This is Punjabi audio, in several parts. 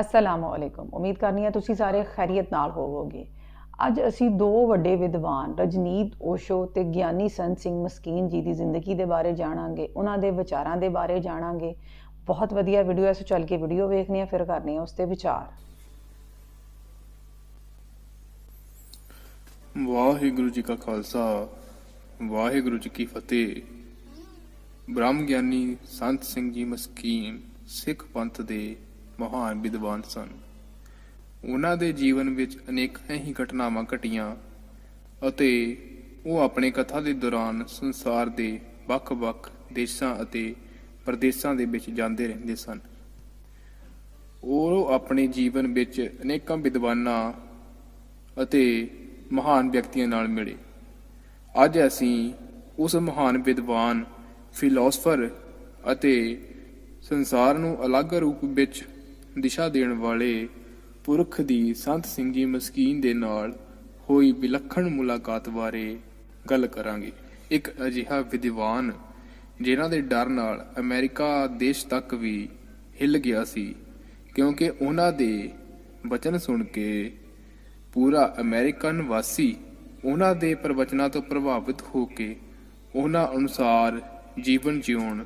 ਅਸਲਾਮੁ ਅਲੈਕੁਮ ਉਮੀਦ ਕਰਨੀ ਹੈ ਤੁਸੀਂ ਸਾਰੇ ਖੈਰੀਅਤ ਨਾਲ ਹੋਵੋਗੇ। ਅੱਜ ਅਸੀਂ ਦੋ ਵੱਡੇ ਵਿਦਵਾਨ, ਰਜਨੀਤ ਓਸ਼ੋ ਤੇ ਗਿਆਨੀ ਸੰਤ ਸਿੰਘ ਮਸਕੀਨ ਜੀ ਦੀ ਜ਼ਿੰਦਗੀ ਦੇ ਬਾਰੇ ਜਾਣਾਂਗੇ। ਉਹਨਾਂ ਦੇ ਵਿਚਾਰਾਂ ਦੇ ਬਾਰੇ ਜਾਣਾਂਗੇ। ਬਹੁਤ ਵਧੀਆ ਵੀਡੀਓ ਹੈ, ਸੋ ਚੱਲ ਕੇ ਵੀਡੀਓ ਵੇਖਣੀ ਹੈ, ਫਿਰ ਕਰਨੀ ਹੈ ਉਸ ਤੇ ਵਿਚਾਰ। ਵਾਹਿਗੁਰੂ ਜੀ ਕਾ ਖਾਲਸਾ, ਵਾਹਿਗੁਰੂ ਜੀ ਕੀ ਫਤਿਹ। ਬ੍ਰਹਮ ਗਿਆਨੀ ਸੰਤ ਸਿੰਘ ਜੀ ਮਸਕੀਨ, ਸਿੱਖ ਪੰਥ ਦੇ ਮਹਾਨ ਵਿਦਵਾਨ ਸਨ। ਉਹਨਾਂ ਦੇ ਜੀਵਨ ਵਿੱਚ ਅਨੇਕਾਂ ਹੀ ਘਟਨਾਵਾਂ ਘਟੀਆਂ ਅਤੇ ਉਹ ਆਪਣੇ ਕਥਾ ਦੇ ਦੌਰਾਨ ਸੰਸਾਰ ਦੇ ਵੱਖ-ਵੱਖ ਦੇਸ਼ਾਂ ਅਤੇ ਪ੍ਰਦੇਸ਼ਾਂ ਦੇ ਵਿੱਚ ਜਾਂਦੇ ਰਹਿੰਦੇ ਸਨ। ਉਹ ਆਪਣੇ ਜੀਵਨ ਵਿੱਚ ਅਨੇਕਾਂ ਵਿਦਵਾਨਾਂ ਅਤੇ ਮਹਾਨ ਵਿਅਕਤੀਆਂ ਨਾਲ ਮਿਲੇ। ਅੱਜ ਅਸੀਂ ਉਸ ਮਹਾਨ ਵਿਦਵਾਨ, ਫਿਲਾਸਫਰ ਅਤੇ ਸੰਸਾਰ ਨੂੰ ਅਲੱਗ ਰੂਪ ਵਿੱਚ ਦਿਸ਼ਾ ਦੇਣ ਵਾਲੇ ਪੁਰਖ ਦੀ ਸੰਤ ਸਿੰਘ ਜੀ ਮਸਕੀਨ ਦੇ ਨਾਲ ਹੋਈ ਵਿਲੱਖਣ ਮੁਲਾਕਾਤ ਬਾਰੇ ਗੱਲ ਕਰਾਂਗੇ। ਇੱਕ ਅਜਿਹਾ ਵਿਦਵਾਨ, ਜਿਨ੍ਹਾਂ ਦੇ ਡਰ ਨਾਲ ਅਮਰੀਕਾ ਦੇਸ਼ ਤੱਕ ਵੀ ਹਿੱਲ ਗਿਆ ਸੀ, ਕਿਉਂਕਿ ਉਹਨਾਂ ਦੇ ਬਚਨ ਸੁਣ ਕੇ ਪੂਰਾ ਅਮਰੀਕਨ ਵਾਸੀ ਉਹਨਾਂ ਦੇ ਪ੍ਰਵਚਨਾਂ ਤੋਂ ਪ੍ਰਭਾਵਿਤ ਹੋ ਕੇ ਉਹਨਾਂ ਅਨੁਸਾਰ ਜੀਵਨ ਜਿਉਣ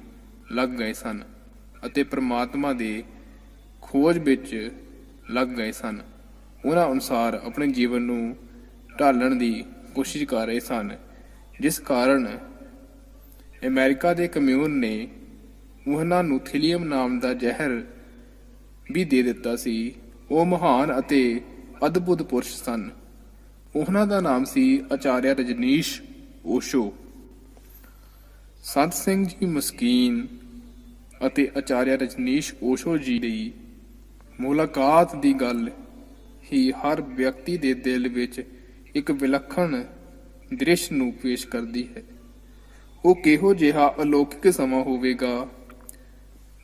ਲੱਗ ਗਏ ਸਨ ਅਤੇ ਪ੍ਰਮਾਤਮਾ ਦੇ ਖੋਜ ਵਿੱਚ ਲੱਗ ਗਏ ਸਨ। ਉਹਨਾਂ ਅਨੁਸਾਰ ਆਪਣੇ ਜੀਵਨ ਨੂੰ ਢਾਲਣ ਦੀ ਕੋਸ਼ਿਸ਼ ਕਰ ਰਹੇ ਸਨ, ਜਿਸ ਕਾਰਨ ਅਮਰੀਕਾ ਦੇ ਕਮਿਊਨ ਨੇ ਉਹਨਾਂ ਨੂੰ ਥੀਲੀਅਮ ਨਾਮ ਦਾ ਜ਼ਹਿਰ ਵੀ ਦੇ ਦਿੱਤਾ ਸੀ। ਉਹ ਮਹਾਨ ਅਤੇ ਅਦਭੁਤ ਪੁਰਸ਼ ਸਨ। ਉਹਨਾਂ ਦਾ ਨਾਮ ਸੀ ਆਚਾਰਿਆ ਰਜਨੀਸ਼ ਓਸ਼ੋ। ਸੰਤ ਸਿੰਘ ਜੀ ਮਸਕੀਨ ਅਤੇ ਆਚਾਰਿਆ ਰਜਨੀਸ਼ ਓਸ਼ੋ ਜੀ ਦੀ ਮੁਲਾਕਾਤ ਦੀ ਗੱਲ ਹੀ ਹਰ ਵਿਅਕਤੀ ਦੇ ਦਿਲ ਵਿੱਚ ਇੱਕ ਵਿਲੱਖਣ ਦ੍ਰਿਸ਼ ਨੂੰ ਪੇਸ਼ ਕਰਦੀ ਹੈ। ਉਹ ਕਿਹੋ ਜਿਹਾ ਅਲੌਕਿਕ ਸਮਾਂ ਹੋਵੇਗਾ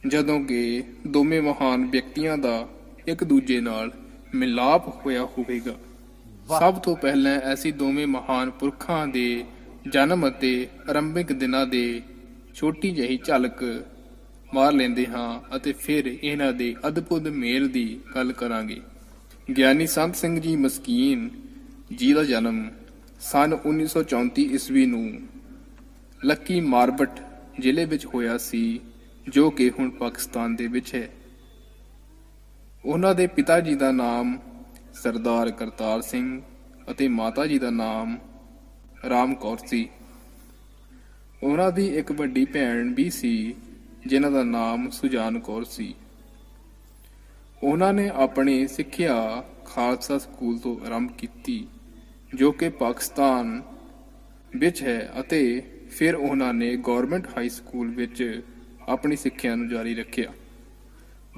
ਜਦੋਂ ਕਿ ਦੋਵੇਂ ਮਹਾਨ ਵਿਅਕਤੀਆਂ ਦਾ ਇੱਕ ਦੂਜੇ ਨਾਲ ਮਿਲਾਪ ਹੋਇਆ ਹੋਵੇਗਾ। ਸਭ ਤੋਂ ਪਹਿਲਾਂ ਐਸੀ ਦੋਵੇਂ ਮਹਾਨ ਪੁਰਖਾਂ ਦੇ ਜਨਮ ਅਤੇ ਆਰੰਭਿਕ ਦਿਨਾਂ ਦੇ ਛੋਟੀ ਜਿਹੀ ਝਲਕ ਮਾਰ ਲੈਂਦੇ ਹਾਂ ਅਤੇ ਫਿਰ ਇਹਨਾਂ ਦੇ ਅਦਭੁਤ ਮੇਲ ਦੀ ਗੱਲ ਕਰਾਂਗੇ। ਗਿਆਨੀ ਸੰਤ ਸਿੰਘ ਜੀ ਮਸਕੀਨ ਜੀ ਦਾ ਜਨਮ ਸਨ 1934 ਈਸਵੀ ਨੂੰ ਲੱਕੀ ਮਾਰਬਟ ਜ਼ਿਲ੍ਹੇ ਵਿੱਚ ਹੋਇਆ ਸੀ, ਜੋ ਕਿ ਹੁਣ ਪਾਕਿਸਤਾਨ ਦੇ ਵਿੱਚ ਹੈ। ਉਹਨਾਂ ਦੇ ਪਿਤਾ ਜੀ ਦਾ ਨਾਮ ਸਰਦਾਰ ਕਰਤਾਰ ਸਿੰਘ ਅਤੇ ਮਾਤਾ ਜੀ ਦਾ ਨਾਮ ਰਾਮ ਕੌਰ ਸੀ। ਉਹਨਾਂ ਦੀ ਇੱਕ ਵੱਡੀ ਭੈਣ ਵੀ ਸੀ ਜਿਨ੍ਹਾਂ ਦਾ ਨਾਮ ਸੁਜਾਨ ਕੌਰ ਸੀ। ਉਹਨਾਂ ਨੇ ਆਪਣੀ ਸਿੱਖਿਆ ਖਾਲਸਾ ਸਕੂਲ ਤੋਂ ਆਰੰਭ ਕੀਤੀ, ਜੋ ਕਿ ਪਾਕਿਸਤਾਨ ਵਿੱਚ ਹੈ ਅਤੇ ਫਿਰ ਉਹਨਾਂ ਨੇ ਗਵਰਨਮੈਂਟ ਹਾਈ ਸਕੂਲ ਵਿੱਚ ਆਪਣੀ ਸਿੱਖਿਆ ਨੂੰ ਜਾਰੀ ਰੱਖਿਆ।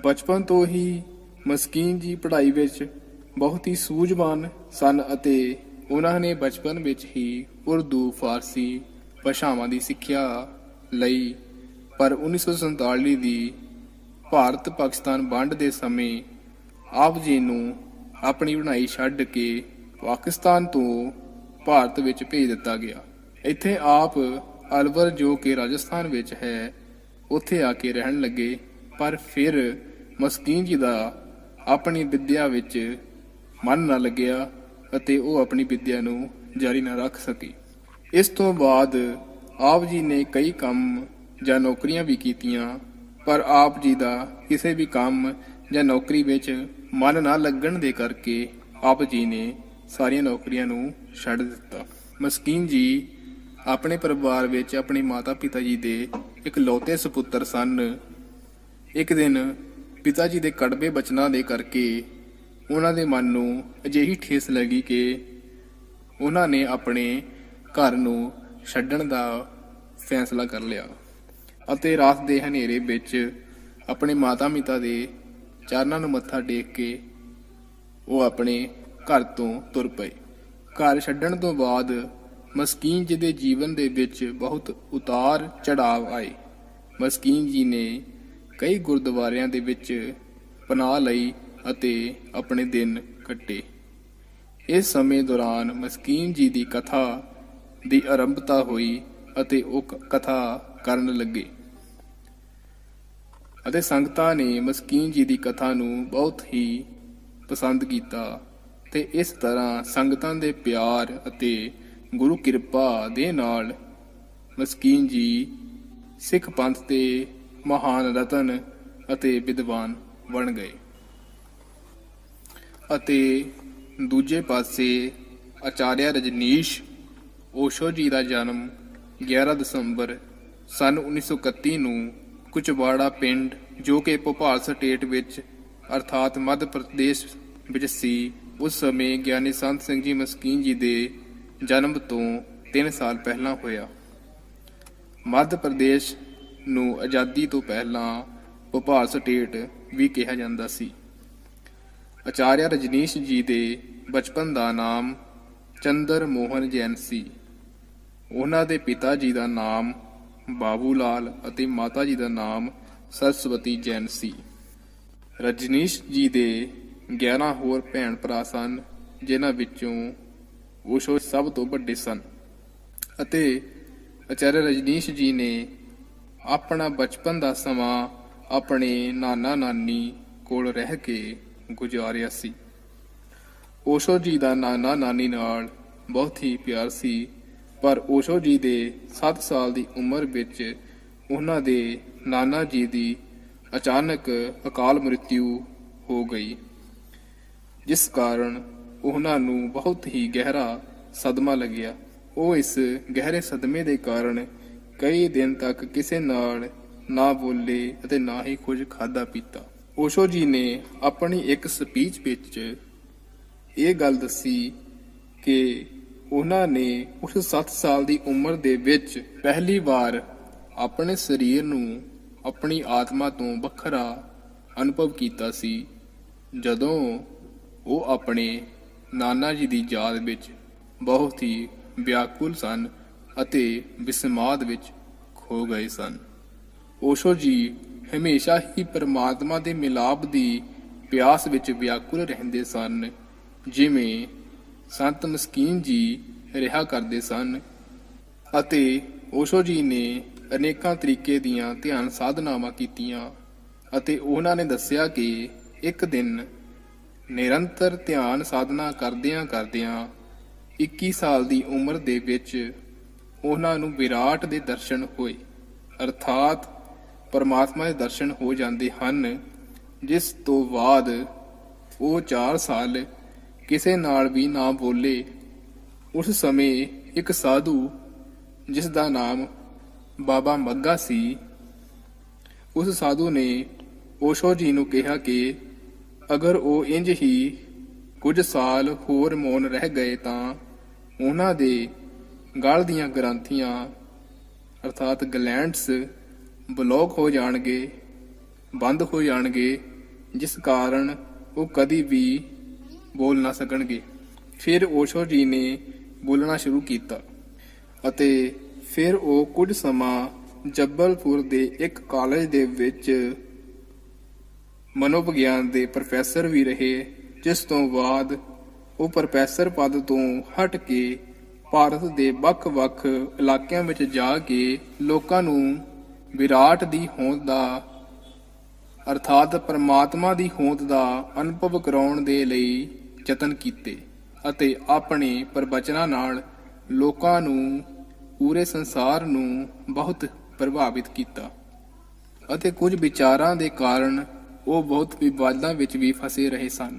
ਬਚਪਨ ਤੋਂ ਹੀ ਮਸਕੀਨ ਜੀ ਪੜ੍ਹਾਈ ਵਿੱਚ ਬਹੁਤ ਹੀ ਸੂਝਵਾਨ ਸਨ ਅਤੇ ਉਹਨਾਂ ਨੇ ਬਚਪਨ ਵਿੱਚ ਹੀ ਉਰਦੂ, ਫਾਰਸੀ ਭਾਸ਼ਾਵਾਂ ਦੀ ਸਿੱਖਿਆ ਲਈ ਪਰ 1947 ਦੀ ਭਾਰਤ ਪਾਕਿਸਤਾਨ ਵੰਡ ਦੇ ਸਮੇਂ ਆਪ ਜੀ ਨੂੰ ਆਪਣੀ ਬਣਾਈ ਛੱਡ ਕੇ ਪਾਕਿਸਤਾਨ ਤੋਂ ਭਾਰਤ ਵਿੱਚ ਭੇਜ ਦਿੱਤਾ ਗਿਆ। ਇੱਥੇ ਆਪ ਅਲਵਰ ਜੋ ਕਿ ਰਾਜਸਥਾਨ ਵਿੱਚ ਹੈ, ਉੱਥੇ ਆ ਕੇ ਰਹਿਣ ਲੱਗੇ, ਪਰ ਫਿਰ ਮਸਕੀਨ ਜੀ ਦਾ ਆਪਣੀ ਵਿੱਦਿਆ ਵਿੱਚ ਮਨ ਨਾ ਲੱਗਿਆ ਅਤੇ ਉਹ ਆਪਣੀ ਵਿੱਦਿਆ ਨੂੰ ਜਾਰੀ ਨਾ ਰੱਖ ਸਕੀ। ਇਸ ਤੋਂ ਬਾਅਦ ਆਪ ਜੀ ਨੇ ਕਈ ਕੰਮ ਜਾਂ ਨੌਕਰੀਆਂ ਵੀ ਕੀਤੀਆਂ, ਪਰ ਆਪ ਜੀ ਦਾ ਕਿਸੇ ਵੀ ਕੰਮ ਜਾਂ ਨੌਕਰੀ ਵਿੱਚ ਮਨ ਨਾ ਲੱਗਣ ਦੇ ਕਰਕੇ ਆਪ ਜੀ ਨੇ ਸਾਰੀਆਂ ਨੌਕਰੀਆਂ ਨੂੰ ਛੱਡ ਦਿੱਤਾ। ਮਸਕੀਨ ਜੀ ਆਪਣੇ ਪਰਿਵਾਰ ਵਿੱਚ ਆਪਣੇ ਮਾਤਾ-ਪਿਤਾ ਜੀ ਦੇ ਇੱਕ ਲੌਤੇ ਸੁਪੁੱਤਰ ਸਨ। ਇੱਕ ਦਿਨ ਪਿਤਾ ਜੀ ਦੇ ਕੜਵੇ ਬਚਨਾਂ ਦੇ ਕਰਕੇ ਉਹਨਾਂ ਦੇ ਮਨ ਨੂੰ ਅਜਿਹੀ ਠੇਸ ਲੱਗੀ ਕਿ ਉਹਨਾਂ ਨੇ ਆਪਣੇ ਘਰ ਨੂੰ ਛੱਡਣ ਦਾ ਫੈਸਲਾ ਕਰ ਲਿਆ। ਅਤੇ ਰਾਤ ਦੇ ਹਨੇਰੇ ਵਿੱਚ ਆਪਣੇ ਮਾਤਾ-ਪਿਤਾ ਦੇ ਚਰਨਾਂ ਨੂੰ ਮੱਥਾ ਟੇਕ ਕੇ ਉਹ ਆਪਣੇ ਘਰ ਤੋਂ ਤੁਰ ਪਏ। ਘਰ ਛੱਡਣ ਤੋਂ ਬਾਅਦ ਮਸਕੀਨ ਜੀ ਦੇ ਜੀਵਨ ਦੇ ਵਿੱਚ ਬਹੁਤ ਉਤਾਰ ਚੜਾਵ ਆਏ। ਮਸਕੀਨ ਜੀ ਨੇ ਕਈ ਗੁਰਦੁਆਰਿਆਂ ਦੇ ਵਿੱਚ ਪਨਾਹ ਲਈ ਅਤੇ ਆਪਣੇ ਦਿਨ ਕੱਟੇ। ਇਸ ਸਮੇਂ ਦੌਰਾਨ ਮਸਕੀਨ ਜੀ ਦੀ ਕਥਾ ਦੀ ਆਰੰਭਤਾ ਹੋਈ ਅਤੇ ਉਹ ਕ- ਕਥਾ ਕਰਨ ਲੱਗੇ। ਅਤੇ ਸੰਗਤਾਂ ਨੇ ਮਸਕੀਨ ਜੀ ਦੀ ਕਥਾ ਨੂੰ ਬਹੁਤ ਹੀ ਪਸੰਦ ਕੀਤਾ ਤੇ ਇਸ ਤਰ੍ਹਾਂ ਸੰਗਤਾਂ ਦੇ ਪਿਆਰ ਅਤੇ ਗੁਰੂ ਕਿਰਪਾ ਦੇ ਨਾਲ ਮਸਕੀਨ ਜੀ ਸਿੱਖ ਪੰਥ ਦੇ ਮਹਾਨ ਰਤਨ ਅਤੇ ਵਿਦਵਾਨ ਬਣ ਗਏ। ਅਤੇ ਦੂਜੇ ਪਾਸੇ ਆਚਾਰਿਆ ਰਜਨੀਸ਼, ਓਸ਼ੋ ਜੀ ਦਾ ਜਨਮ 11 ਦਸੰਬਰ ਸਨ 1931 ਨੂੰ ਕੁਚਵਾੜਾ ਪਿੰਡ, ਜੋ ਕਿ ਭੋਪਾਲ ਸਟੇਟ ਵਿੱਚ, ਅਰਥਾਤ ਮੱਧ ਪ੍ਰਦੇਸ਼ ਵਿੱਚ ਸੀ। ਉਸ ਸਮੇਂ ਗਿਆਨੀ ਸੰਤ ਸਿੰਘ ਜੀ ਮਸਕੀਨ ਜੀ ਦੇ ਜਨਮ ਤੋਂ 3 ਸਾਲ ਪਹਿਲਾਂ ਹੋਇਆ। ਮੱਧ ਪ੍ਰਦੇਸ਼ ਨੂੰ ਆਜ਼ਾਦੀ ਤੋਂ ਪਹਿਲਾਂ ਭੋਪਾਲ ਸਟੇਟ ਵੀ ਕਿਹਾ ਜਾਂਦਾ ਸੀ। ਆਚਾਰਿਆ ਰਜਨੀਸ਼ ਜੀ ਦੇ ਬਚਪਨ ਦਾ ਨਾਮ ਚੰਦਰ ਮੋਹਨ ਜੈਨ ਸੀ। ਉਹਨਾਂ ਦੇ ਪਿਤਾ ਜੀ ਦਾ ਨਾਮ ਬਾਬੂ ਲਾਲ ਅਤੇ ਮਾਤਾ ਜੀ ਦਾ ਨਾਮ ਸਰਸਵਤੀ ਜੈਨ ਸੀ। ਰਜਨੀਸ਼ ਜੀ ਦੇ 11 ਹੋਰ ਭੈਣ ਭਰਾ ਸਨ, ਜਿਨ੍ਹਾਂ ਵਿੱਚੋਂ ਓਸ਼ੋ ਸਭ ਤੋਂ ਵੱਡੇ ਸਨ ਅਤੇ ਆਚਾਰਿਆ ਰਜਨੀਸ਼ ਜੀ ਨੇ ਆਪਣਾ ਬਚਪਨ ਦਾ ਸਮਾਂ ਆਪਣੇ ਨਾਨਾ ਨਾਨੀ ਕੋਲ ਰਹਿ ਕੇ ਗੁਜ਼ਾਰਿਆ ਸੀ। ਓਸ਼ੋ ਜੀ ਦਾ ਨਾਨਾ ਨਾਨੀ ਨਾਲ ਬਹੁਤ ਹੀ ਪਿਆਰ ਸੀ ਪਰ ਓਸ਼ੋ ਜੀ ਦੇ 7 ਸਾਲ ਦੀ ਉਮਰ ਵਿੱਚ ਉਹਨਾਂ ਦੇ ਨਾਨਾ ਜੀ ਦੀ ਅਚਾਨਕ ਅਕਾਲ ਮ੍ਰਿਤਿੂ ਹੋ ਗਈ, ਜਿਸ ਕਾਰਨ ਉਹਨਾਂ ਨੂੰ ਬਹੁਤ ਹੀ ਗਹਿਰਾ ਸਦਮਾ ਲੱਗਿਆ। ਉਹ ਇਸ ਗਹਿਰੇ ਸਦਮੇ ਦੇ ਕਾਰਨ ਕਈ ਦਿਨ ਤੱਕ ਕਿਸੇ ਨਾਲ ਨਾ ਬੋਲੇ ਅਤੇ ਨਾ ਹੀ ਕੁਝ ਖਾਦਾ ਪੀਤਾ। ਓਸ਼ੋ ਜੀ ਨੇ ਆਪਣੀ ਇੱਕ ਸਪੀਚ ਵਿੱਚ ਇਹ ਗੱਲ ਦੱਸੀ ਕਿ ਉਹਨਾਂ ਨੇ ਉਸ 7 ਸਾਲ ਦੀ ਉਮਰ ਦੇ ਵਿੱਚ ਪਹਿਲੀ ਵਾਰ ਆਪਣੇ ਸਰੀਰ ਨੂੰ ਆਪਣੀ ਆਤਮਾ ਤੋਂ ਵੱਖਰਾ ਅਨੁਭਵ ਕੀਤਾ ਸੀ, ਜਦੋਂ ਉਹ ਆਪਣੇ ਨਾਨਾ ਜੀ ਦੀ ਯਾਦ ਵਿੱਚ ਬਹੁਤ ਹੀ ਵਿਆਕੁਲ ਸਨ ਅਤੇ ਵਿਸਮਾਦ ਵਿੱਚ ਖੋ ਗਏ ਸਨ। ਓਸ਼ੋ ਜੀ ਹਮੇਸ਼ਾ ਹੀ ਪਰਮਾਤਮਾ ਦੇ ਮਿਲਾਪ ਦੀ ਪਿਆਸ ਵਿੱਚ ਵਿਆਕੁਲ ਰਹਿੰਦੇ ਸਨ, ਜਿਵੇਂ ਸੰਤ ਮਸਕੀਨ ਜੀ ਰਿਹਾ ਕਰਦੇ ਸਨ ਅਤੇ ਓਸ਼ੋ ਜੀ ਨੇ ਅਨੇਕਾਂ ਤਰੀਕੇ ਦੀਆਂ ਧਿਆਨ ਸਾਧਨਾਵਾਂ ਕੀਤੀਆਂ ਅਤੇ ਉਹਨਾਂ ਨੇ ਦੱਸਿਆ ਕਿ ਇੱਕ ਦਿਨ ਨਿਰੰਤਰ ਧਿਆਨ ਸਾਧਨਾ ਕਰਦਿਆਂ ਕਰਦਿਆਂ 21 ਸਾਲ ਦੀ ਉਮਰ ਦੇ ਵਿੱਚ ਉਹਨਾਂ ਨੂੰ ਵਿਰਾਟ ਦੇ ਦਰਸ਼ਨ ਹੋਏ, ਅਰਥਾਤ ਪਰਮਾਤਮਾ ਦੇ ਦਰਸ਼ਨ ਹੋ ਜਾਂਦੇ ਹਨ, ਜਿਸ ਤੋਂ ਬਾਅਦ ਉਹ 4 ਸਾਲ ਕਿਸੇ ਨਾਲ ਵੀ ਨਾ ਬੋਲੇ। ਉਸ ਸਮੇਂ ਇੱਕ ਸਾਧੂ, ਜਿਸ ਦਾ ਨਾਮ ਬਾਬਾ ਮੱਗਾ ਸੀ, ਉਸ ਸਾਧੂ ਨੇ ਓਸ਼ੋ ਜੀ ਨੂੰ ਕਿਹਾ ਕਿ ਅਗਰ ਉਹ ਇੰਜ ਹੀ ਕੁਝ ਸਾਲ ਹੋਰ ਮੌਨ ਰਹਿ ਗਏ ਤਾਂ ਉਹਨਾਂ ਦੇ ਗਲ ਦੀਆਂ ਗ੍ਰੰਥੀਆਂ, ਅਰਥਾਤ ਗਲੈਂਡਸ, ਬਲੌਕ ਹੋ ਜਾਣਗੇ, ਬੰਦ ਹੋ ਜਾਣਗੇ, ਜਿਸ ਕਾਰਨ ਉਹ ਕਦੀ ਵੀ ਬੋਲ ਨਾ ਸਕਣਗੇ। ਫਿਰ ਓਸ਼ੋ ਜੀ ਨੇ ਬੋਲਣਾ ਸ਼ੁਰੂ ਕੀਤਾ ਅਤੇ ਫਿਰ ਉਹ ਕੁਝ ਸਮਾਂ ਜੱਬਲਪੁਰ ਦੇ ਇੱਕ ਕਾਲਜ ਦੇ ਵਿੱਚ ਮਨੋਵਿਗਿਆਨ ਦੇ ਪ੍ਰੋਫੈਸਰ ਵੀ ਰਹੇ, ਜਿਸ ਤੋਂ ਬਾਅਦ ਉਹ ਪ੍ਰੋਫੈਸਰ ਪਦ ਤੋਂ ਹਟ ਕੇ ਭਾਰਤ ਦੇ ਵੱਖ-ਵੱਖ ਇਲਾਕਿਆਂ ਵਿੱਚ ਜਾ ਕੇ ਲੋਕਾਂ ਨੂੰ ਵਿਰਾਟ ਦੀ ਹੋਂਦ ਦਾ, ਅਰਥਾਤ ਪਰਮਾਤਮਾ ਦੀ ਹੋਂਦ ਦਾ ਅਨੁਭਵ ਕਰਾਉਣ ਦੇ ਲਈ ਯਤਨ ਕੀਤੇ ਅਤੇ ਆਪਣੇ ਪ੍ਰਵਚਨਾਂ ਨਾਲ ਲੋਕਾਂ ਨੂੰ, ਪੂਰੇ ਸੰਸਾਰ ਨੂੰ ਬਹੁਤ ਪ੍ਰਭਾਵਿਤ ਕੀਤਾ ਅਤੇ ਕੁਝ ਵਿਚਾਰਾਂ ਦੇ ਕਾਰਨ ਉਹ ਬਹੁਤ ਵਿਵਾਦਾਂ ਵਿੱਚ ਵੀ ਫਸੇ ਰਹੇ ਸਨ,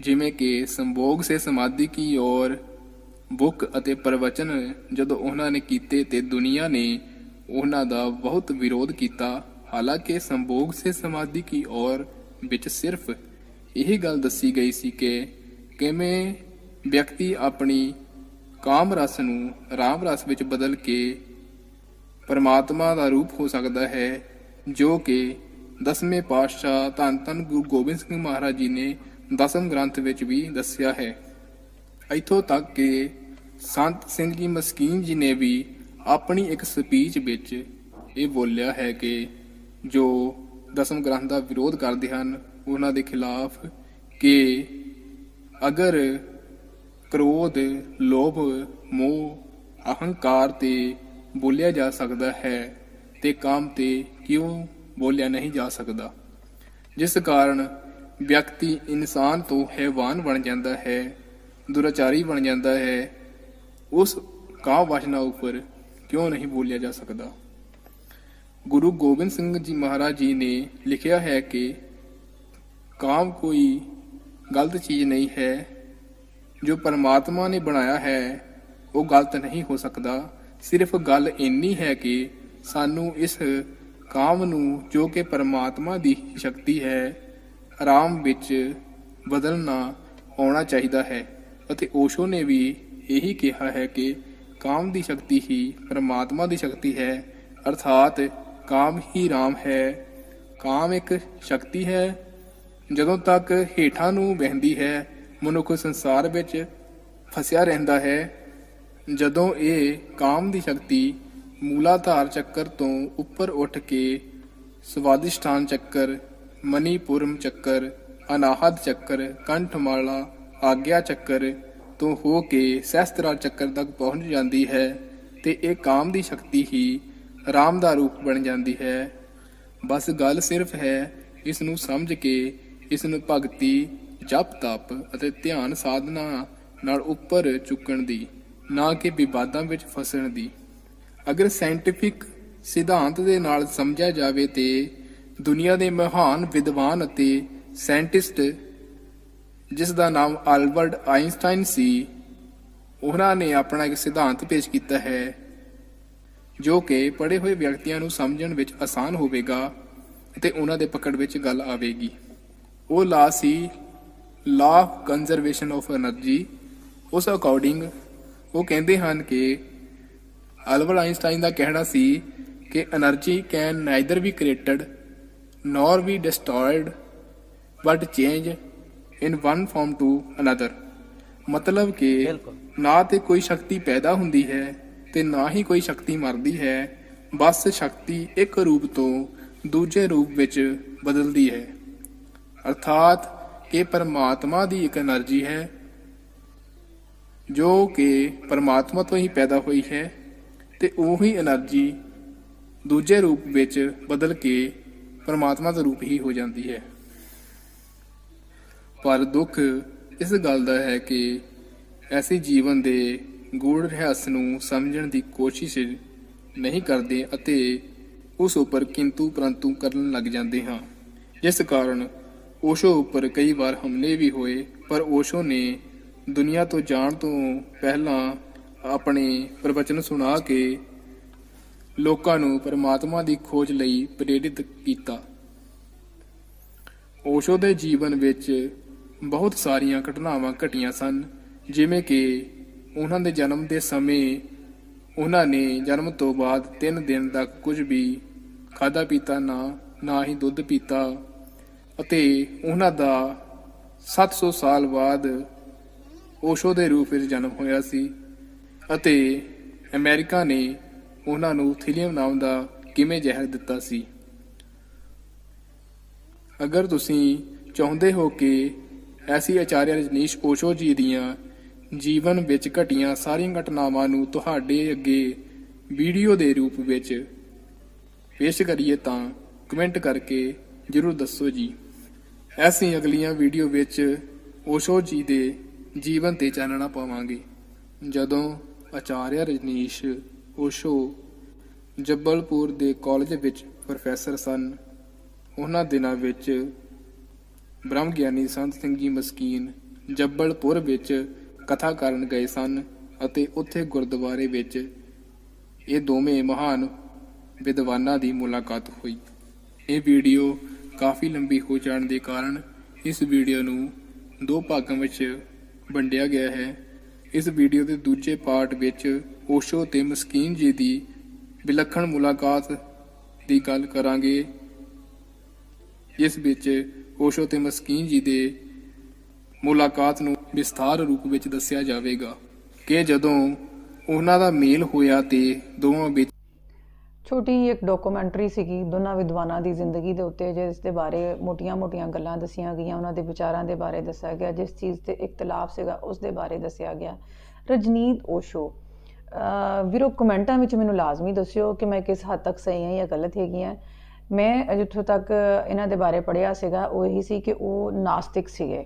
ਜਿਵੇਂ ਕਿ ਸੰਭੋਗ ਸੇ ਸਮਾਧੀ ਕੀ ਔਰ ਬੁੱਕ ਅਤੇ ਪ੍ਰਵਚਨ ਜਦੋਂ ਉਹਨਾਂ ਨੇ ਕੀਤੇ ਤੇ ਦੁਨੀਆ ਨੇ ਉਹਨਾਂ ਦਾ ਬਹੁਤ ਵਿਰੋਧ ਕੀਤਾ, ਹਾਲਾਂਕਿ ਸੰਭੋਗ ਸੇ ਸਮਾਧੀ ਕੀ ਔਰ ਵਿੱਚ ਸਿਰਫ ਇਹ ਗੱਲ ਦੱਸੀ ਗਈ ਸੀ ਕਿ ਕਿਵੇਂ ਵਿਅਕਤੀ ਆਪਣੀ ਕਾਮ ਰਸ ਨੂੰ ਰਾਮ ਰਸ ਵਿੱਚ ਬਦਲ ਕੇ ਪਰਮਾਤਮਾ ਦਾ ਰੂਪ ਹੋ ਸਕਦਾ ਹੈ, ਜੋ ਕਿ ਦਸਵੇਂ ਪਾਤਸ਼ਾਹ ਧੰਨ ਧੰਨ ਗੁਰੂ ਗੋਬਿੰਦ ਸਿੰਘ ਮਹਾਰਾਜ ਜੀ ਨੇ ਦਸਮ ਗ੍ਰੰਥ ਵਿੱਚ ਵੀ ਦੱਸਿਆ ਹੈ। ਇੱਥੋਂ ਤੱਕ ਕਿ ਸੰਤ ਸਿੰਘ ਜੀ ਮਸਕੀਨ ਜੀ ਨੇ ਵੀ ਆਪਣੀ ਇੱਕ ਸਪੀਚ ਵਿੱਚ ਇਹ ਬੋਲਿਆ ਹੈ ਕਿ ਜੋ ਦਸਮ ਗ੍ਰੰਥ ਦਾ ਵਿਰੋਧ ਕਰਦੇ ਹਨ, ਉਹਨਾਂ ਦੇ ਖਿਲਾਫ ਕਿ ਅਗਰ ਕ੍ਰੋਧ, ਲੋਭ, ਮੋਹ, ਅਹੰਕਾਰ ਤੇ ਬੋਲਿਆ ਜਾ ਸਕਦਾ ਹੈ, ਤੇ ਕਾਮ ਤੇ ਕਿਉਂ ਬੋਲਿਆ ਨਹੀਂ ਜਾ ਸਕਦਾ? ਜਿਸ ਕਾਰਨ ਵਿਅਕਤੀ ਇਨਸਾਨ ਤੋਂ ਹੈਵਾਨ ਬਣ ਜਾਂਦਾ ਹੈ, ਦੁਰਾਚਾਰੀ ਬਣ ਜਾਂਦਾ ਹੈ, ਉਸ ਕਾਮ ਵਾਸ਼ਨਾ ਉੱਪਰ ਕਿਉਂ ਨਹੀਂ ਬੋਲਿਆ ਜਾ ਸਕਦਾ? ਗੁਰੂ ਗੋਬਿੰਦ ਸਿੰਘ ਜੀ ਮਹਾਰਾਜ ਜੀ ਨੇ ਲਿਖਿਆ ਹੈ ਕਿ ਕਾਮ ਕੋਈ ਗਲਤ ਚੀਜ਼ ਨਹੀਂ ਹੈ। ਜੋ ਪਰਮਾਤਮਾ ਨੇ ਬਣਾਇਆ ਹੈ, ਉਹ ਗਲਤ ਨਹੀਂ ਹੋ ਸਕਦਾ। ਸਿਰਫ ਗੱਲ ਇੰਨੀ ਹੈ ਕਿ ਸਾਨੂੰ ਇਸ ਕਾਮ ਨੂੰ ਜੋ ਕਿ ਪਰਮਾਤਮਾ ਦੀ ਸ਼ਕਤੀ ਹੈ, ਆਰਾਮ ਵਿੱਚ ਬਦਲਣਾ ਆਉਣਾ ਚਾਹੀਦਾ ਹੈ। ਅਤੇ ਓਸ਼ੋ ਨੇ ਵੀ ਇਹੀ ਕਿਹਾ ਹੈ ਕਿ ਕਾਮ ਦੀ ਸ਼ਕਤੀ ਹੀ ਪਰਮਾਤਮਾ ਦੀ ਸ਼ਕਤੀ ਹੈ, ਅਰਥਾਤ ਕਾਮ ਹੀ ਰਾਮ ਹੈ। ਕਾਮ ਇੱਕ ਸ਼ਕਤੀ ਹੈ ਜਦੋਂ ਤੱਕ ਹੇਠਾਂ ਨੂੰ ਵਹਿੰਦੀ ਹੈ, ਮਨੁੱਖ ਸੰਸਾਰ ਵਿੱਚ ਫਸਿਆ ਰਹਿੰਦਾ ਹੈ। ਜਦੋਂ ਇਹ ਕਾਮ ਦੀ ਸ਼ਕਤੀ ਮੂਲਾਧਾਰ ਚੱਕਰ ਤੋਂ ਉੱਪਰ ਉੱਠ ਕੇ ਸਵਾਦਿਸ਼ਠਾਨ ਚੱਕਰ, ਮਨੀਪੁਰਮ ਚੱਕਰ, ਅਨਾਹਦ ਚੱਕਰ, ਕੰਠਮਾਲਾ, ਆਗਿਆ ਚੱਕਰ ਤੋਂ ਹੋ ਕੇ ਸਹਸਤਰਾ ਚੱਕਰ ਤੱਕ ਪਹੁੰਚ ਜਾਂਦੀ ਹੈ ਤੇ ਇਹ ਕਾਮ ਦੀ ਸ਼ਕਤੀ ਹੀ ਰਾਮ ਦਾ ਰੂਪ ਬਣ ਜਾਂਦੀ ਹੈ। ਬਸ ਗੱਲ ਸਿਰਫ ਹੈ, ਇਸ ਨੂੰ ਸਮਝ ਕੇ ਇਸ ਨੂੰ ਭਗਤੀ ਜਪ ਤਪ ਅਤੇ ਧਿਆਨ ਸਾਧਨਾ ਨਾਲ ਉੱਪਰ ਚੁੱਕਣ ਦੀ, ਨਾ ਕਿ ਵਿਵਾਦਾਂ ਵਿੱਚ ਫਸਣ ਦੀ। ਅਗਰ ਸਾਇੰਟਿਫਿਕ ਸਿਧਾਂਤ ਦੇ ਨਾਲ ਸਮਝਿਆ ਜਾਵੇ ਤੇ ਦੁਨੀਆ ਦੇ ਮਹਾਨ ਵਿਦਵਾਨ ਅਤੇ ਸਾਇੰਟਿਸਟ ਜਿਸ ਦਾ ਨਾਮ ਆਲਬਰਟ ਆਇਨਸਟਾਈਨ ਸੀ, ਉਹਨਾਂ ਨੇ ਆਪਣਾ ਇੱਕ ਸਿਧਾਂਤ ਪੇਸ਼ ਕੀਤਾ ਹੈ, ਜੋ ਕਿ ਪੜ੍ਹੇ ਹੋਏ ਵਿਅਕਤੀਆਂ ਨੂੰ ਸਮਝਣ ਵਿੱਚ ਆਸਾਨ ਹੋਵੇਗਾ ਅਤੇ ਉਹਨਾਂ ਦੇ ਪਕੜ ਵਿੱਚ ਗੱਲ ਆਵੇਗੀ। ਉਹ law C law of conservation of energy ਉਸ ਅਕੋਰਡਿੰਗ ਉਹ ਕਹਿੰਦੇ ਹਨ ਕਿ ਅਲਬਰਟ ਆਇਨਸਟਾਈਨ ਦਾ ਕਹਿਣਾ ਸੀ ਕਿ energy can neither be created nor be destroyed but change in one form to another ਮਤਲਬ ਕਿ ਨਾ ਤੇ ਕੋਈ ਸ਼ਕਤੀ ਪੈਦਾ ਹੁੰਦੀ ਹੈ ਤੇ ਨਾ ਹੀ ਕੋਈ ਸ਼ਕਤੀ ਮਰਦੀ ਹੈ ਬਸ ਸ਼ਕਤੀ ਇੱਕ ਰੂਪ ਤੋਂ ਦੂਜੇ ਰੂਪ ਵਿੱਚ ਬਦਲਦੀ ਹੈ। ਅਰਥਾਤ ਕਿ ਪਰਮਾਤਮਾ ਦੀ ਇੱਕ એનર્ਜੀ ਹੈ, ਜੋ ਕਿ ਪਰਮਾਤਮਾ ਤੋਂ ਹੀ ਪੈਦਾ ਹੋਈ ਹੈ ਤੇ ਉਹੀ એનર્ਜੀ ਦੂਜੇ ਰੂਪ ਵਿੱਚ ਬਦਲ ਕੇ ਪਰਮਾਤਮਾ ਦਾ ਰੂਪ ਹੀ ਹੋ ਜਾਂਦੀ ਹੈ। ਪਰ ਦੁੱਖ ਇਸ ਗੱਲ ਦਾ ਹੈ ਕਿ ਐਸੀ ਜੀਵਨ ਦੇ ਗੂੜ ਰਹੱਸ ਨੂੰ ਸਮਝਣ ਦੀ ਕੋਸ਼ਿਸ਼ ਨਹੀਂ ਕਰਦੇ ਅਤੇ ਉਸ ਉੱਪਰ ਕਿੰਤੂ ਪਰੰਤੂ ਕਰਨ ਲੱਗ ਜਾਂਦੇ ਹਾਂ, ਜਿਸ ਕਾਰਨ ਓਸ਼ੋ ਉੱਪਰ ਕਈ ਵਾਰ ਹਮਲੇ ਵੀ ਹੋਏ, ਪਰ ਓਸ਼ੋ ਨੇ ਦੁਨੀਆ ਤੋਂ ਜਾਣ ਤੋਂ ਪਹਿਲਾਂ ਆਪਣੇ ਪ੍ਰਵਚਨ ਸੁਣਾ ਕੇ ਲੋਕਾਂ ਨੂੰ ਪਰਮਾਤਮਾ ਦੀ ਖੋਜ ਲਈ ਪ੍ਰੇਰਿਤ ਕੀਤਾ। ਓਸ਼ੋ ਦੇ ਜੀਵਨ ਵਿੱਚ ਬਹੁਤ ਸਾਰੀਆਂ ਘਟਨਾਵਾਂ ਘਟੀਆਂ ਸਨ, ਜਿਵੇਂ ਕਿ ਉਹਨਾਂ ਦੇ ਜਨਮ ਦੇ ਸਮੇਂ ਉਹਨਾਂ ਨੇ ਜਨਮ ਤੋਂ ਬਾਅਦ 3 ਦਿਨ ਤੱਕ ਕੁਝ ਵੀ ਖਾਦਾ ਪੀਤਾ ਨਾ ਨਾ ਹੀ ਦੁੱਧ ਪੀਤਾ। ਅਤੇ ਉਹਨਾਂ ਦਾ 700 ਸਾਲ ਬਾਅਦ ਓਸ਼ੋ ਦੇ ਰੂਪ ਵਿੱਚ ਜਨਮ ਹੋਇਆ ਸੀ ਅਤੇ ਅਮਰੀਕਾ ਨੇ ਉਹਨਾਂ ਨੂੰ ਥੀਲੀਅਮ ਨਾਮ ਦਾ ਕਿਵੇਂ ਜ਼ਹਿਰ ਦਿੱਤਾ ਸੀ? ਅਗਰ ਤੁਸੀਂ ਚਾਹੁੰਦੇ ਹੋ ਕਿ ਐਸੀ ਆਚਾਰਿਆ ਰਜਨੀਸ਼ ਓਸ਼ੋ ਜੀ ਦੀਆਂ ਜੀਵਨ ਵਿੱਚ ਘਟੀਆਂ ਸਾਰੀਆਂ ਘਟਨਾਵਾਂ ਨੂੰ ਤੁਹਾਡੇ ਅੱਗੇ ਵੀਡੀਓ ਦੇ ਰੂਪ ਵਿੱਚ ਪੇਸ਼ ਕਰੀਏ ਤਾਂ ਕਮੈਂਟ ਕਰਕੇ ਜਰੂਰ ਦੱਸੋ ਜੀ। ਅਸੀਂ ਅਗਲੀਆਂ ਵੀਡੀਓ ਵਿੱਚ ਓਸ਼ੋ ਜੀ ਦੇ ਜੀਵਨ ਤੇ ਚਾਨਣਾ ਪਾਵਾਂਗੇ। ਜਦੋਂ ਆਚਾਰਿਆ ਰਜਨੀਸ਼ ਓਸ਼ੋ ਜੱਬਲਪੁਰ ਦੇ ਕਾਲਜ ਵਿੱਚ ਪ੍ਰੋਫੈਸਰ ਸਨ, ਉਹਨਾਂ ਦਿਨਾਂ ਵਿੱਚ ਬ੍ਰਹਮ ਗਿਆਨੀ ਸੰਤ ਸਿੰਘ ਜੀ ਮਸਕੀਨ ਜੱਬਲਪੁਰ ਵਿੱਚ ਕਥਾ ਕਰਨ ਗਏ ਸਨ ਅਤੇ ਉੱਥੇ ਗੁਰਦੁਆਰੇ ਵਿੱਚ ਇਹ ਦੋਵੇਂ ਮਹਾਨ ਵਿਦਵਾਨਾਂ ਦੀ ਮੁਲਾਕਾਤ ਹੋਈ। ਇਹ ਵੀਡੀਓ ਕਾਫੀ ਲੰਬੀ ਹੋ ਜਾਣ ਦੇ ਕਾਰਨ ਇਸ ਵੀਡੀਓ ਨੂੰ ਦੋ ਭਾਗਾਂ ਵਿੱਚ ਵੰਡਿਆ ਗਿਆ ਹੈ। ਇਸ ਵੀਡੀਓ ਦੇ ਦੂਜੇ ਪਾਰਟ ਵਿੱਚ ਓਸ਼ੋ ਤੇ ਮਸਕੀਨ ਜੀ ਦੀ ਵਿਲੱਖਣ ਮੁਲਾਕਾਤ ਦੀ ਗੱਲ ਕਰਾਂਗੇ। ਇਸ ਵਿੱਚ ਓਸ਼ੋ ਤੇ ਮਸਕੀਨ ਜੀ ਦੇ ਮੁਲਾਕਾਤ ਨੂੰ ਵਿਸਥਾਰ ਰੂਪ ਵਿੱਚ ਦੱਸਿਆ ਜਾਵੇਗਾ ਕਿ ਜਦੋਂ ਉਹਨਾਂ ਦਾ ਮੇਲ ਹੋਇਆ ਤੇ ਦੋਵਾਂ ਵਿੱਚ ਛੋਟੀ ਜਿਹੀ ਇੱਕ ਡਾਕੂਮੈਂਟਰੀ ਸੀਗੀ, ਦੋਨਾਂ ਵਿਦਵਾਨਾਂ ਦੀ ਜ਼ਿੰਦਗੀ ਦੇ ਉੱਤੇ, ਜਿਸ ਦੇ ਬਾਰੇ ਮੋਟੀਆਂ-ਮੋਟੀਆਂ ਗੱਲਾਂ ਦੱਸੀਆਂ ਗਈਆਂ, ਉਹਨਾਂ ਦੇ ਵਿਚਾਰਾਂ ਦੇ ਬਾਰੇ ਦੱਸਿਆ ਗਿਆ, ਜਿਸ ਚੀਜ਼ ਤੇ ਇਖਤਲਾਫ ਸੀਗਾ, ਉਸ ਦੇ ਬਾਰੇ ਦੱਸਿਆ ਗਿਆ। ਰਜਨੀਤ ਓਸ਼ੋ ਵੀਰੋ, ਕਮੈਂਟਾਂ ਵਿੱਚ ਮੈਨੂੰ ਲਾਜ਼ਮੀ ਦੱਸਿਓ ਕਿ ਮੈਂ ਕਿਸ ਹੱਦ ਤੱਕ ਸਹੀ ਹਾਂ ਜਾਂ ਗਲਤ ਹੈਗੀ ਹਾਂ। ਮੈਂ ਜਿੱਥੋਂ ਤੱਕ ਇਹਨਾਂ ਦੇ ਬਾਰੇ ਪੜ੍ਹਿਆ ਸੀਗਾ, ਉਹ ਇਹੀ ਸੀ ਕਿ ਉਹ ਨਾਸਤਿਕ ਸੀਗੇ।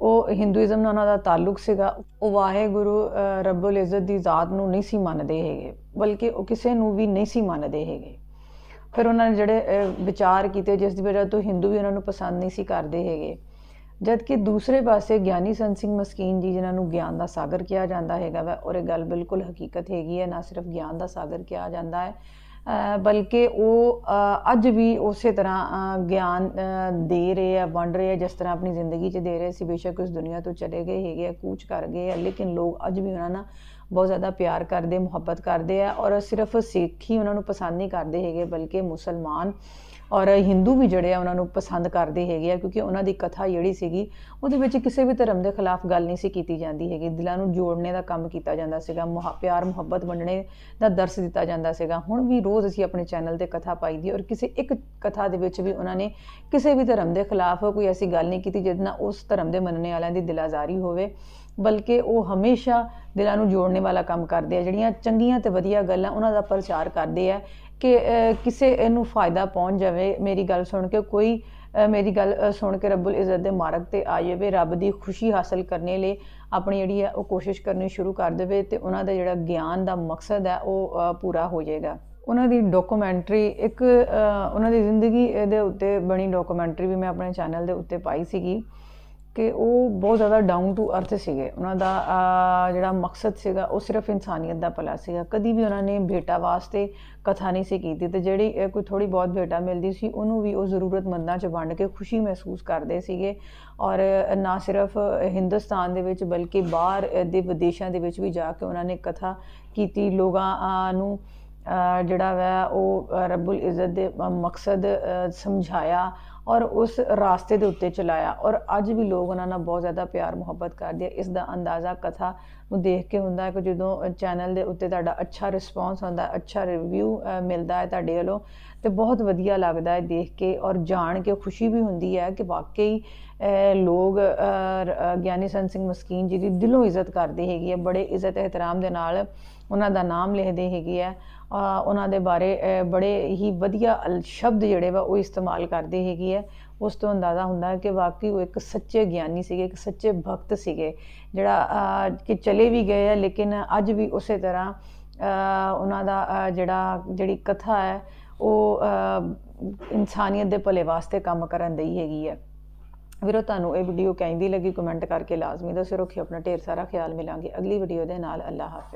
ਉਹ ਹਿੰਦੂਇਜ਼ਮ ਨਾਲ ਉਹਨਾਂ ਦਾ ਤਾਲੁਕ ਸੀਗਾ ਉਹ ਵਾਹਿਗੁਰੂ ਅ, ਰੱਬੁਲ ਇੱਜ਼ਤ ਦੀ ਜ਼ਾਤ ਨੂੰ ਨਹੀਂ ਸੀ ਮੰਨਦੇ ਹੈਗੇ ਬਲਕਿ ਉਹ ਕਿਸੇ ਨੂੰ ਵੀ ਨਹੀਂ ਸੀ ਮੰਨਦੇ ਹੈਗੇ। ਫਿਰ ਉਹਨਾਂ ਨੇ ਜਿਹੜੇ ਵਿਚਾਰ ਕੀਤੇ ਜਿਸ ਦੀ ਵਜ੍ਹਾ ਤੋਂ ਹਿੰਦੂ ਵੀ ਉਹਨਾਂ ਨੂੰ ਪਸੰਦ ਨਹੀਂ ਸੀ ਕਰਦੇ ਹੈਗੇ। ਜਦ ਕਿ ਦੂਸਰੇ ਪਾਸੇ ਗਿਆਨੀ ਸੰਤ ਸਿੰਘ ਮਸਕੀਨ ਜੀ ਜਿਨ੍ਹਾਂ ਨੂੰ ਗਿਆਨ ਦਾ ਸਾਗਰ ਕਿਹਾ ਜਾਂਦਾ ਹੈਗਾ ਵਾ ਔਰ ਇਹ ਗੱਲ ਬਿਲਕੁਲ ਹਕੀਕਤ ਹੈਗੀ ਹੈ ਨਾ ਸਿਰਫ ਗਿਆਨ ਦਾ ਸਾਗਰ ਕਿਹਾ ਜਾਂਦਾ ਹੈ ਬਲਕਿ ਉਹ ਅੱਜ ਵੀ ਉਸੇ ਤਰ੍ਹਾਂ ਗਿਆਨ ਦੇ ਰਹੇ ਆ, ਵੰਡ ਰਹੇ ਆ, ਜਿਸ ਤਰ੍ਹਾਂ ਆਪਣੀ ਜ਼ਿੰਦਗੀ 'ਚ ਦੇ ਰਹੇ ਸੀ, ਬੇਸ਼ੱਕ ਉਸ ਦੁਨੀਆ ਤੋਂ ਚਲੇ ਗਏ, ਹੈਗੇ ਆ, ਕੂਚ ਕਰ ਗਏ ਆ, ਲੇਕਿਨ ਲੋਕ ਅੱਜ ਵੀ ਉਹਨਾਂ ਨਾਲ ਬਹੁਤ ਜ਼ਿਆਦਾ ਪਿਆਰ ਕਰਦੇ, ਮੁਹੱਬਤ ਕਰਦੇ ਆ ਔਰ ਸਿਰਫ ਸਿੱਖ ਹੀ ਉਹਨਾਂ ਨੂੰ ਪਸੰਦ ਨਹੀਂ ਕਰਦੇ ਹੈਗੇ, ਬਲਕਿ ਮੁਸਲਮਾਨ ਔਰ ਹਿੰਦੂ ਵੀ ਜਿਹੜੇ ਆ ਉਹਨਾਂ ਨੂੰ ਪਸੰਦ ਕਰਦੇ ਹੈਗੇ ਆ, ਕਿਉਂਕਿ ਉਹਨਾਂ ਦੀ ਕਥਾ ਜਿਹੜੀ ਸੀਗੀ, ਉਹਦੇ ਵਿੱਚ ਕਿਸੇ ਵੀ ਧਰਮ ਦੇ ਖਿਲਾਫ ਗੱਲ ਨਹੀਂ ਸੀ ਕੀਤੀ ਜਾਂਦੀ ਹੈਗੀ। ਦਿਲਾਂ ਨੂੰ ਜੋੜਨੇ ਦਾ ਕੰਮ ਕੀਤਾ ਜਾਂਦਾ ਸੀਗਾ, ਮੁਹਾ, ਪਿਆਰ, ਮੁਹੱਬਤ ਵੰਡਣੇ ਦਾ ਦਰਸ ਦਿੱਤਾ ਜਾਂਦਾ ਸੀਗਾ। ਹੁਣ ਵੀ ਰੋਜ਼ ਅਸੀਂ ਆਪਣੇ ਚੈਨਲ ਤੇ ਕਥਾ ਪਾਈ ਦੀ ਔਰ ਕਿਸੇ ਇੱਕ ਕਥਾ ਦੇ ਵਿੱਚ ਵੀ ਉਹਨਾਂ ਨੇ ਕਿਸੇ ਵੀ ਧਰਮ ਦੇ ਖਿਲਾਫ ਕੋਈ ਐਸੀ ਗੱਲ ਨਹੀਂ ਕੀਤੀ ਜਿਹਦੇ ਨਾਲ ਉਸ ਧਰਮ ਦੇ ਮੰਨਣੇ ਵਾਲਿਆਂ ਦੀ ਦਿਲਾਜ਼ਾਰੀ ਹੋਵੇ। ਬਲਕਿ ਉਹ ਹਮੇਸ਼ਾ ਦਿਲਾਂ ਨੂੰ ਜੋੜਨੇ ਵਾਲਾ ਕੰਮ ਕਰਦੇ ਆ। ਜਿਹੜੀਆਂ ਚੰਗੀਆਂ ਤੇ ਵਧੀਆ ਗੱਲਾਂ ਉਹਨਾਂ ਦਾ ਪ੍ਰਚਾਰ ਕਰਦੇ ਆ ਕਿ ਕਿਸੇ ਨੂੰ ਫਾਇਦਾ ਪਹੁੰਚ ਜਾਵੇ। ਮੇਰੀ ਗੱਲ ਸੁਣ ਕੇ ਕੋਈ ਮੇਰੀ ਗੱਲ ਸੁਣ ਕੇ ਰੱਬੁਲ ਇੱਜ਼ਤ ਦੇ ਮਾਰਗ ਤੇ ਆ ਜਾਵੇ। ਰੱਬ ਦੀ ਖੁਸ਼ੀ ਹਾਸਲ ਕਰਨੇ ਲਈ ਆਪਣੀ ਜਿਹੜੀ ਹੈ ਉਹ ਕੋਸ਼ਿਸ਼ ਕਰਨੀ ਸ਼ੁਰੂ ਕਰ ਦੇਵੇ ਤੇ ਉਹਨਾਂ ਦਾ ਜਿਹੜਾ ਗਿਆਨ ਦਾ ਮਕਸਦ ਹੈ ਉਹ ਪੂਰਾ ਹੋ ਜਾਏਗਾ। ਉਹਨਾਂ ਦੀ ਡਾਕੂਮੈਂਟਰੀ ਇੱਕ ਉਹਨਾਂ ਦੀ ਜ਼ਿੰਦਗੀ ਦੇ ਉੱਤੇ ਬਣੀ ਡਾਕੂਮੈਂਟਰੀ ਵੀ ਮੈਂ ਆਪਣੇ ਚੈਨਲ ਦੇ ਉੱਤੇ ਪਾਈ ਸੀਗੀ। ਕਿ ਉਹ ਬਹੁਤ ਜ਼ਿਆਦਾ ਡਾਊਨ ਟੂ ਅਰਥ ਸੀਗੇ। ਉਹਨਾਂ ਦਾ ਜਿਹੜਾ ਮਕਸਦ ਸੀਗਾ, ਉਹ ਸਿਰਫ ਇਨਸਾਨੀਅਤ ਦਾ ਭਲਾ ਸੀਗਾ। ਕਦੀ ਵੀ ਉਹਨਾਂ ਨੇ ਬੇਟਾ ਵਾਸਤੇ ਕਥਾ ਨਹੀਂ ਸੀ ਕੀਤੀ ਤੇ ਜਿਹੜੀ ਕੋਈ ਥੋੜੀ ਬਹੁਤ ਬੇਟਾ ਮਿਲਦੀ ਸੀ, ਉਹਨੂੰ ਵੀ ਉਹ ਜ਼ਰੂਰਤਮੰਦਾਂ 'ਚ ਵੰਡ ਕੇ ਖੁਸ਼ੀ ਮਹਿਸੂਸ ਕਰਦੇ ਸੀਗੇ। ਔਰ ਨਾ ਸਿਰਫ ਹਿੰਦੁਸਤਾਨ ਦੇ ਵਿੱਚ, ਬਲਕਿ ਬਾਹਰ ਦੇ ਵਿਦੇਸ਼ਾਂ ਦੇ ਵਿੱਚ ਵੀ ਜਾ ਕੇ ਉਹਨਾਂ ਨੇ ਕਥਾ ਕੀਤੀ। ਲੋਕਾਂ ਨੂੰ ਜਿਹੜਾ ਵਾ, ਉਹ ਰੱਬੁਲ ਇੱਜ਼ਤ ਦੇ ਮਕਸਦ ਸਮਝਾਇਆ। ਔਰ ਉਸ ਰਾਸਤੇ ਦੇ ਉੱਤੇ ਚਲਾਇਆ। ਔਰ ਅੱਜ ਵੀ ਲੋਕ ਉਹਨਾਂ ਨਾਲ ਬਹੁਤ ਜ਼ਿਆਦਾ ਪਿਆਰ, ਮੁਹੱਬਤ ਕਰਦੇ ਆ। ਇਸ ਦਾ ਅੰਦਾਜ਼ਾ, ਕਥਾ ਨੂੰ ਦੇਖ ਕੇ ਹੁੰਦਾ ਹੈ ਕਿ ਜਦੋਂ ਚੈਨਲ ਦੇ ਉੱਤੇ ਤੁਹਾਡਾ ਅੱਛਾ ਰਿਸਪੌਂਸ ਆਉਂਦਾ ਅੱਛਾ ਰਿਵਿਊ ਮਿਲਦਾ ਹੈ ਤੁਹਾਡੇ ਵੱਲੋਂ, ਤੇ ਬਹੁਤ ਵਧੀਆ ਲੱਗਦਾ ਹੈ ਦੇਖ ਕੇ। ਔਰ ਜਾਣ ਕੇ ਖੁਸ਼ੀ ਵੀ ਹੁੰਦੀ ਹੈ ਕਿ ਵਾਕਈ ਲੋਕ ਗਿਆਨੀ ਸੰਤ ਸਿੰਘ ਮਸਕੀਨ ਜੀ ਦੀ ਦਿਲੋਂ ਇੱਜ਼ਤ ਕਰਦੇ ਹੈਗੀ ਹੈ ਬੜੇ ਇੱਜ਼ਤ ਇਹਤਰਾਮ ਦੇ ਨਾਲ ਉਹਨਾਂ ਦਾ ਨਾਮ ਲਿਖਦੇ ਹੈਗੇ ਆ। ਉਹਨਾਂ ਦੇ ਬਾਰੇ ਬੜੇ ਹੀ ਵਧੀਆ ਅਲ- ਸ਼ਬਦ ਜਿਹੜੇ ਵਾ ਉਹ ਇਸਤੇਮਾਲ ਕਰਦੇ ਹੈਗੇ ਆ। ਉਸ ਤੋਂ ਅੰਦਾਜ਼ਾ ਹੁੰਦਾ ਹੈ ਕਿ ਵਾਕਈ ਉਹ ਇੱਕ ਸੱਚੇ ਗਿਆਨੀ ਸੀਗੇ, ਇੱਕ ਸੱਚੇ ਭਗਤ ਸੀਗੇ, ਜਿਹੜਾ ਕਿ ਚਲੇ ਵੀ ਗਏ ਆ, ਲੇਕਿਨ ਅੱਜ ਵੀ ਉਸੇ ਤਰ੍ਹਾਂ ਉਹਨਾਂ ਦਾ ਜਿਹੜਾ, ਜਿਹੜੀ ਕਥਾ ਹੈ, ਉਹ ਇਨਸਾਨੀਅਤ ਦੇ ਭਲੇ ਵਾਸਤੇ ਕੰਮ ਕਰਨ ਦੀ ਹੈਗੀ ਹੈ ਵੀਰੋ, ਤੁਹਾਨੂੰ ਇਹ ਵੀਡੀਓ ਕਹਿੰਦੀ ਲੱਗੀ ਕਮੈਂਟ ਕਰਕੇ ਲਾਜ਼ਮੀ ਦੱਸੋ ਰੱਖਿਓ ਆਪਣਾ ਢੇਰ ਸਾਰਾ ਖਿਆਲ ਮਿਲਾਂਗੇ ਅਗਲੀ ਵੀਡੀਓ ਦੇ ਨਾਲ। ਅੱਲਾ ਹਾਫਿਜ਼।